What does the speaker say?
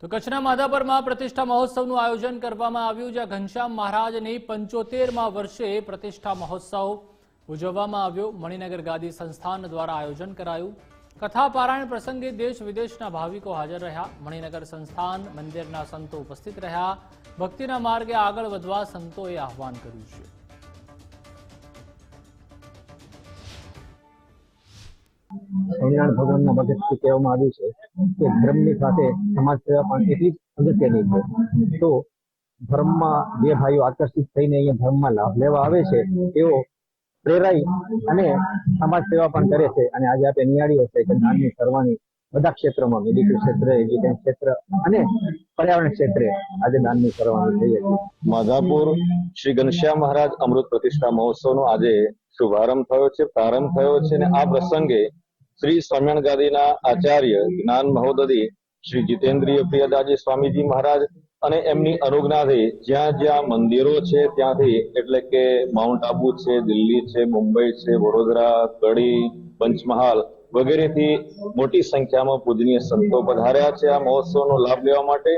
તો કચ્છના માધાપરમાં પ્રતિષ્ઠા મહોત્સવનું આયોજન કરવામાં આવ્યું, જ્યાં ઘનશ્યામ મહારાજની પંચોતેરમાં વર્ષે પ્રતિષ્ઠા મહોત્સવ ઉજવવામાં આવ્યો. મણિનગર ગાદી સંસ્થાન દ્વારા આયોજન કરાયું. કથા પારાયણ પ્રસંગે દેશ વિદેશના ભાવિકો હાજર રહ્યા. મણિનગર સંસ્થાન મંદિરના સંતો ઉપસ્થિત રહ્યા. ભક્તિના માર્ગે આગળ વધવા સંતોએ આહવાન કર્યું છે. સ્વામિનારાયણ ભગવાનના ભગતથી કહેવામાં આવ્યું છે કે ધર્મની સાથે સમાજ સેવા પણ એટલી જ અગત્યની છે. તો ધર્મમાં જે ભાઈઓ આકર્ષિત થઈને અહીંયા ધર્મમાં લાભ લેવા આવે છે, તેઓ પ્રેરાઈ અને સમાજ સેવા પણ કરે છે. અને આજે આપણે નિહાળીએ છીએ કે દાનની સર્વાની બધા ક્ષેત્રોમાં મેડિકલ ક્ષેત્રે એજ્યુકેશન ક્ષેત્ર અને પર્યાવરણ ક્ષેત્રે આજે દાનની કરવાની થઈ હતી માધાપુર શ્રી ઘનશ્યામ મહારાજ અમૃત પ્રતિષ્ઠા મહોત્સવનો આજે શુભારંભ થયો છે, પ્રારંભ થયો છે અને આ પ્રસંગે શ્રી સ્વામિનારાયણ ગાદીના આચાર્ય જ્ઞાન મહોદધી શ્રી જીતેન્દ્રિય પ્રિયદાજી સ્વામીજી મહારાજ અને એમની અનુજ્ઞાથી જ્યાં જ્યાં મંદિરો છે ત્યાંથી એટલે કે માઉન્ટ આબુ છે, દિલ્હી છે, મુંબઈ છે, વડોદરા કડી પંચમહાલ વગેરેથી મોટી સંખ્યામાં પૂજનીય સંતો પધાર્યા છે. આ મહોત્સવનો લાભ લેવા માટે